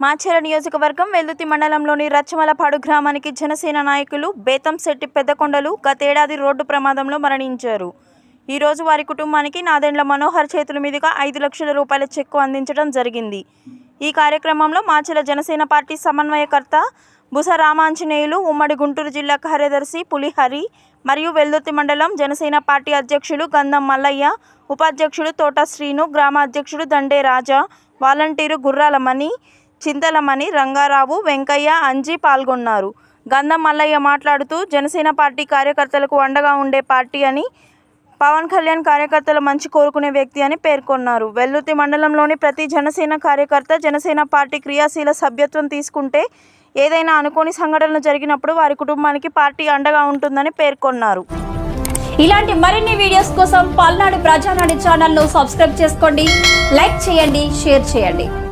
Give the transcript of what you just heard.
మాచేర నియోజకవర్గం వెల్దుతి మండలంలోని రచ్చమలపాడు గ్రామానికి జనసేన నాయకులు బేతంశెట్టి పెద్దకొండలు గతేడాది రోడ్డు ప్రమాదంలో మరణించారు. ఈ రోజు వారి కుటుంబానికి నాదెండ్ల మనోహర్ చేతుల మీదుగా ఐదు లక్షల రూపాయల చెక్కు అందించడం జరిగింది. ఈ కార్యక్రమంలో మాచెల జనసేన పార్టీ సమన్వయకర్త బుస రామాంజనేయులు ఉమ్మడి గుంటూరు జిల్లా కార్యదర్శి పులిహరి మరియు వెల్దుర్తి మండలం జనసేన పార్టీ అధ్యక్షులు గంధం మల్లయ్య ఉపాధ్యక్షుడు తోట శ్రీను గ్రామ అధ్యక్షుడు దండే రాజా వాలంటీరు గుర్రాల మణి చింతలమణి రంగారావు వెంకయ్య అంజీ పాల్గొన్నారు. గంధం మల్లయ్య మాట్లాడుతూ జనసేన పార్టీ కార్యకర్తలకు అండగా ఉండే పార్టీ అని పవన్ కళ్యాణ్ కార్యకర్తల మంచి కోరుకునే వ్యక్తి అని పేర్కొన్నారు. వెల్లుర్తి మండలంలోని ప్రతి జనసేన కార్యకర్త జనసేన పార్టీ క్రియాశీల సభ్యత్వం తీసుకుంటే ఏదైనా అనుకోని సంఘటనలు జరిగినప్పుడు వారి కుటుంబానికి పార్టీ అండగా ఉంటుందని పేర్కొన్నారు. ఇలాంటి మరిన్ని వీడియోస్ కోసం పల్నాడు ప్రజానాడు ఛానల్ను సబ్స్క్రైబ్ చేసుకోండి లైక్ చేయండి షేర్ చేయండి.